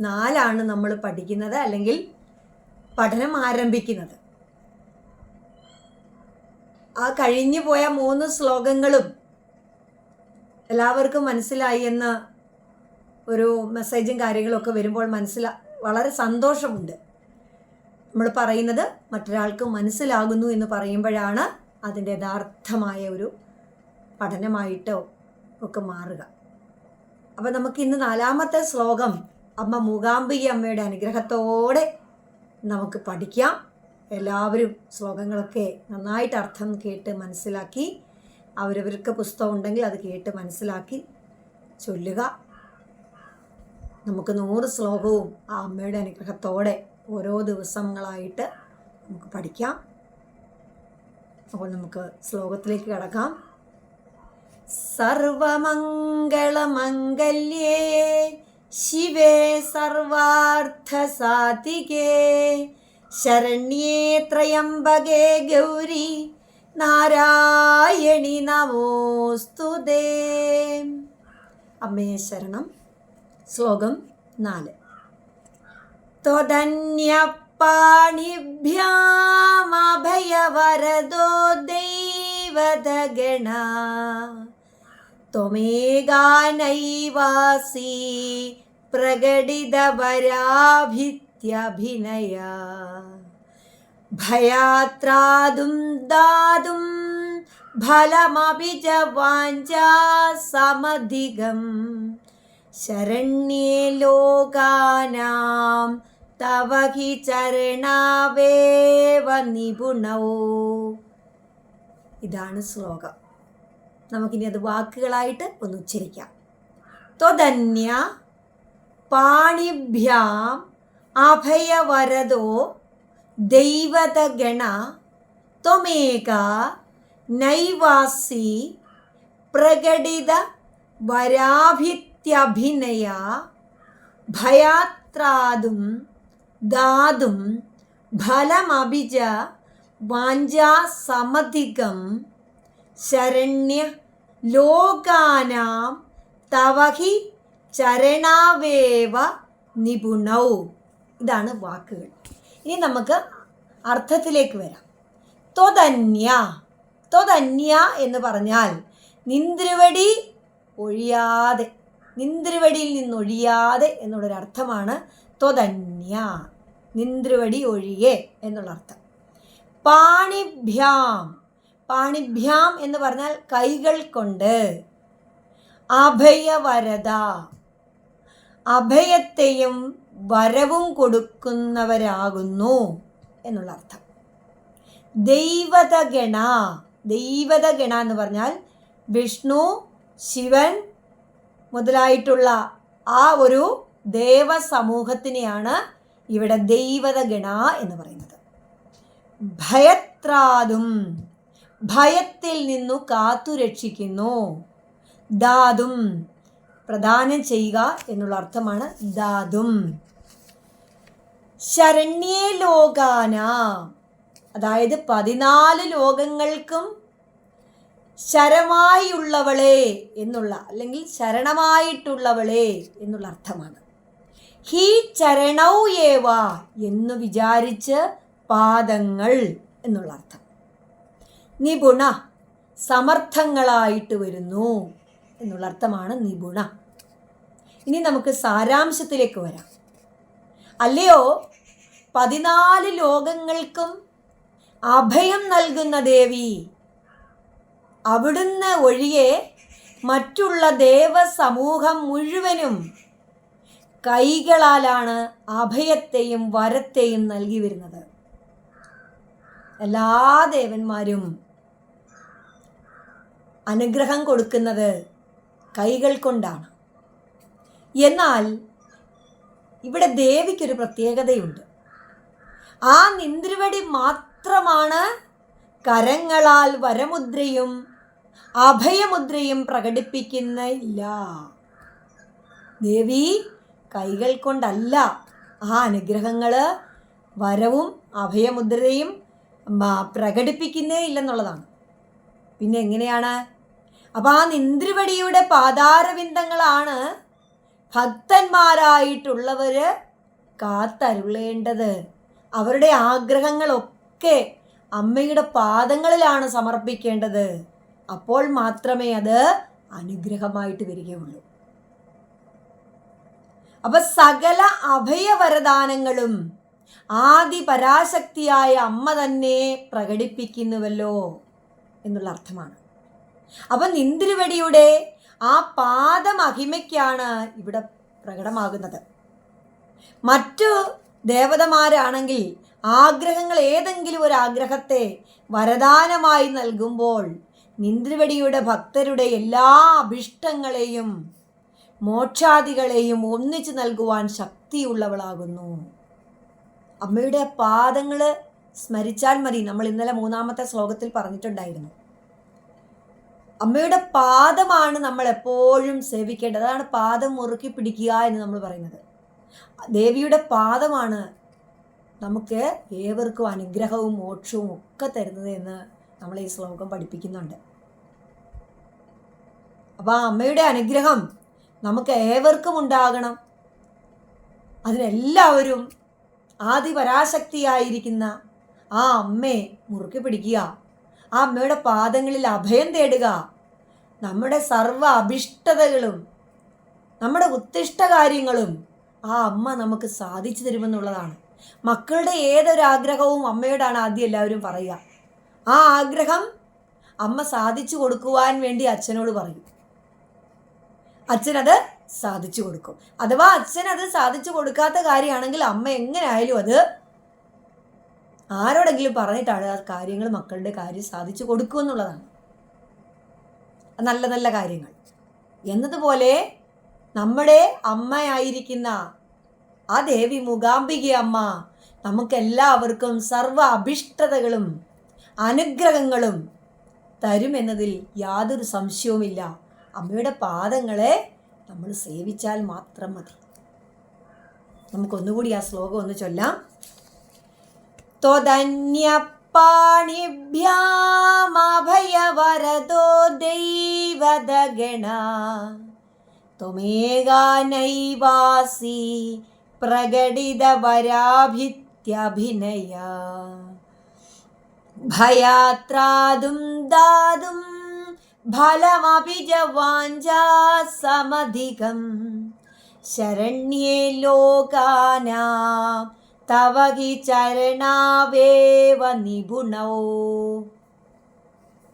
നാലാണ് നമ്മൾ പഠിക്കുന്നത് അല്ലെങ്കിൽ പഠനം ആരംഭിക്കുന്നത്. ആ കഴിഞ്ഞു പോയ മൂന്ന് ശ്ലോകങ്ങളും എല്ലാവർക്കും മനസ്സിലായി എന്ന ഒരു മെസ്സേജും കാര്യങ്ങളൊക്കെ വരുമ്പോൾ മനസ്സിലാ വളരെ സന്തോഷമുണ്ട്. നമ്മൾ പറയുന്നത് മറ്റൊരാൾക്ക് മനസ്സിലാകുന്നു എന്ന് പറയുമ്പോഴാണ് അതിന്റെ യഥാർത്ഥമായ ഒരു പഠനമായിട്ടോ ഒക്കെ മാറുക. അപ്പം നമുക്ക് ഇന്ന് നാലാമത്തെ ശ്ലോകം അമ്മ മൂകാംബിക അമ്മയുടെ അനുഗ്രഹത്തോടെ നമുക്ക് പഠിക്കാം. എല്ലാവരും ശ്ലോകങ്ങളൊക്കെ നന്നായിട്ട് അർത്ഥം കേട്ട് മനസ്സിലാക്കി അവരവർക്ക് പുസ്തകം ഉണ്ടെങ്കിൽ അത് കേട്ട് മനസ്സിലാക്കി ചൊല്ലുക. നമുക്ക് നൂറ് ശ്ലോകവും ആ അമ്മയുടെ അനുഗ്രഹത്തോടെ ഓരോ ദിവസങ്ങളായിട്ട് നമുക്ക് പഠിക്കാം. അപ്പോൾ നമുക്ക് ശ്ലോകത്തിലേക്ക് കിടക്കാം. സർവമംഗളമംഗല്യേ ശിവേ സർവാർത്ഥസാധികേ ശരണ്യേ ത്രയംബകേ ഗൗരി നാരായണി നമോസ്തുതേ അമ്മേ ശരണം ശ്ലോകം നാല് त्वदन्यपाणिभ्यामभयवरदो दैवदगण त्वमेगानैवासि പ്രകടിതവരാഭിത്യഭിനയാ. ഭയാത്രാതും ദാതും ഫലമപി ച വാഞ്ചാ സമധികം. ശരണ്യേ ലോകാനാം തവ ഹി ചരണാവേവ നിപുണോ. ഇതാണ് ശ്ലോകം. നമുക്കിനി അത് വാക്കുകളായിട്ട് ഒന്ന് ഉച്ചരിക്കാം. തൊതന്യ പാണിഭ്യാം അഭയവരദോ ദൈവതഗണ ത്വമേക നൈവാസി പ്രകടിത വരാഭിത് ത്യഭിനയ ഭയാത്രാതും ദാതും ഫലമഭിജ വാഞ്ചാസമധികം ശരണ്യ ലോകാനാം തവഹി ചരണാവേവ നിപുണൗ. ഇതാണ് വാക്കുകൾ. ഇനി നമുക്ക് അർത്ഥത്തിലേക്ക് വരാം. ത്വതന്യ ത്വതന്യ എന്ന് പറഞ്ഞാൽ നിന്ദ്രുവടി ഒഴിയാതെ നിന്ദ്രുവടിയിൽ നിന്നൊഴിയാതെ എന്നുള്ളൊരർത്ഥമാണ് ത്വതന്യ നിന്ദ്രുവടി ഒഴിയെ എന്നുള്ള അർത്ഥം പാണിഭ്യാം. പാണിഭ്യാം എന്ന് പറഞ്ഞാൽ കൈകൾ കൊണ്ട്. അഭയവരത അഭയത്തെയും വരവും കൊടുക്കുന്നവരാകുന്നു എന്നുള്ള അർത്ഥം. ദൈവതഗണ ദൈവതഗണ എന്ന് പറഞ്ഞാൽ വിഷ്ണു ശിവൻ മുതലായിട്ടുള്ള ആ ഒരു ദേവസമൂഹത്തിനെയാണ് ഇവിടെ ദൈവതഗണ എന്ന് പറയുന്നത്. ഭയത്രാതും ഭയത്തിൽ നിന്നു കാത്തുരക്ഷിക്കുന്നു. ദാതും പ്രദാനം ചെയ്യുക എന്നുള്ള അർത്ഥമാണ് ദാതും ശരണ്യേ ലോകാന. അതായത് പതിനാല് ലോകങ്ങൾക്കും ശരമായുള്ളവളെ എന്നുള്ള അല്ലെങ്കിൽ ശരണമായിട്ടുള്ളവളെ എന്നുള്ള അർത്ഥമാണ്. ഹി ചരണൗ ഏവ എന്ന് വിചാരിച്ച് പാദങ്ങൾ എന്നുള്ള അർത്ഥം. നിപുണ സമർത്ഥങ്ങളായിട്ട് വരുന്നു എന്നുള്ള അർത്ഥമാണ് നിപുണ. ഇനി നമുക്ക് സാരാംശത്തിലേക്ക് വരാം. അല്ലയോ? പതിനാല് ലോകങ്ങൾക്കും അഭയം നൽകുന്ന ദേവി. അവിടുന്ന് ഒഴികെ മറ്റുള്ള ദേവസമൂഹം മുഴുവനും കൈകളാലാണ് അഭയത്തെയും വരത്തെയും നൽകി വരുന്നത്. എല്ലാ ദേവന്മാരും അനുഗ്രഹം കൊടുക്കുന്നത് കൈകൾ കൊണ്ടാണ്. എന്നാൽ ഇവിടെ ദേവിക്കൊരു പ്രത്യേകതയുണ്ട്. ആ നിന്ദ്രിവടി മാത്രമാണ് കരങ്ങളാൽ വരമുദ്രയും അഭയമുദ്രയും പ്രകടിപ്പിക്കുന്നില്ല. ദേവി കൈകൾ കൊണ്ടല്ല ആ അനുഗ്രഹങ്ങൾ വരവും അഭയമുദ്രയും പ്രകടിപ്പിക്കുന്നേ ഇല്ലെന്നുള്ളതാണ്. പിന്നെ എങ്ങനെയാണ്? അപ്പോൾ ആ നിന്ദ്രിവടിയുടെ പാതാരവിന്ദങ്ങളാണ് ഭക്തന്മാരായിട്ടുള്ളവർ കാത്തരുളേണ്ടത്. അവരുടെ ആഗ്രഹങ്ങളൊക്കെ അമ്മയുടെ പാദങ്ങളിലാണ് സമർപ്പിക്കേണ്ടത്. അപ്പോൾ മാത്രമേ അത് അനുഗ്രഹമായിട്ട് വരികയുള്ളൂ. അപ്പൊ സകല അഭയവരദാനങ്ങളും ആദി പരാശക്തിയായ അമ്മ തന്നെ പ്രകടിപ്പിക്കുന്നുവല്ലോ എന്നുള്ള അർത്ഥമാണ്. അപ്പൊ നിന്തിരുവടിയുടെ ആ പാദമഹിമയ്ക്കാണ് ഇവിടെ പ്രകടമാകുന്നത്. മറ്റു ദേവതമാരാണെങ്കിൽ ആഗ്രഹങ്ങൾ ഏതെങ്കിലും ഒരു ആഗ്രഹത്തെ വരദാനമായി നൽകുമ്പോൾ നിന്ദ്രവടിയുടെ ഭക്തരുടെ എല്ലാ അഭിഷ്ടങ്ങളെയും മോക്ഷാദികളെയും ഒന്നിച്ചു നൽകുവാൻ ശക്തിയുള്ളവളാകുന്നു. അമ്മയുടെ പാദങ്ങൾ സ്മരിച്ചാൽ മതി. നമ്മൾ ഇന്നലെ മൂന്നാമത്തെ ശ്ലോകത്തിൽ പറഞ്ഞിട്ടുണ്ടായിരുന്നു. അമ്മയുടെ പാദമാണ് നമ്മൾ എപ്പോഴും സേവിക്കേണ്ടത്. അതാണ് പാദം മുറുക്കി പിടിക്കുക എന്ന് നമ്മൾ പറയുന്നത്. ദേവിയുടെ പാദമാണ് നമുക്ക് ഏവർക്കും അനുഗ്രഹവും മോക്ഷവും ഒക്കെ തരുന്നത് എന്ന് നമ്മൾ ഈ ശ്ലോകം പഠിപ്പിക്കുന്നുണ്ട്. അപ്പോൾ ആ അമ്മയുടെ അനുഗ്രഹം നമുക്ക് ഏവർക്കും ഉണ്ടാകണം. അതിനെല്ലാവരും ആദിപരാശക്തിയായിരിക്കുന്ന ആ അമ്മയെ മുറുക്കി പിടിക്കുക. ആ അമ്മയുടെ പാദങ്ങളിൽ അഭയം തേടുക. നമ്മുടെ സർവ അഭിഷ്ടതകളും നമ്മുടെ ഉത്തിഷ്ട കാര്യങ്ങളും ആ അമ്മ നമുക്ക് സാധിച്ചു തരുമെന്നുള്ളതാണ്. മക്കളുടെ ഏതൊരു ആഗ്രഹവും അമ്മയോടാണ് ആദ്യം എല്ലാവരും പറയുക. ആ ആഗ്രഹം അമ്മ സാധിച്ചു കൊടുക്കുവാൻ വേണ്ടി അച്ഛനോട് പറയും. അച്ഛനത് സാധിച്ചു കൊടുക്കും. അഥവാ അച്ഛനത് സാധിച്ചു കൊടുക്കാത്ത കാര്യമാണെങ്കിൽ അമ്മ എങ്ങനെയായാലും അത് ആരോടെങ്കിലും പറഞ്ഞിട്ടാണ് ആ കാര്യങ്ങൾ മക്കളുടെ കാര്യം സാധിച്ചു കൊടുക്കുമെന്നുള്ളതാണ് നല്ല നല്ല കാര്യങ്ങൾ. എന്നതുപോലെ നമ്മുടെ അമ്മയായിരിക്കുന്ന ആ ദേവി മൂകാംബിക അമ്മ നമുക്കെല്ലാവർക്കും സർവ അഭിഷ്ടതകളും അനുഗ്രഹങ്ങളും തരുമെന്നതിൽ യാതൊരു സംശയവുമില്ല. അമ്മയുടെ പാദങ്ങളെ നമ്മൾ സേവിച്ചാൽ മാത്രം മതി. നമുക്കൊന്നുകൂടി ആ ശ്ലോകം ഒന്ന് ചൊല്ലാം. ത്വതന്യപ്പാണിഭ്യാമഭയവരദോ ദൈവദഗണ. ത്വമേകാനൈവാസി പ്രകടിതവരാഭിത്യഭിനയ. ഭയാത്രാതും ദാതും ഫലമപി ച വാഞ്ചാ സമധികം ശരണ്യേ ലോകാനാം തവ हि ചരണാവേവ നിപുണോ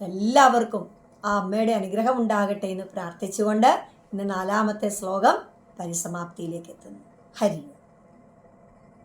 എല്ലാവർക്കും ആ അമ്മയുടെ അനുഗ്രഹം ഉണ്ടാകട്ടെ എന്ന് പ്രാർത്ഥിച്ചുകൊണ്ട് ഇന്ന് നാലാമത്തെ ശ്ലോകം പരിസമാപ്തിയിലേക്ക് എത്തുന്നു ഹരി.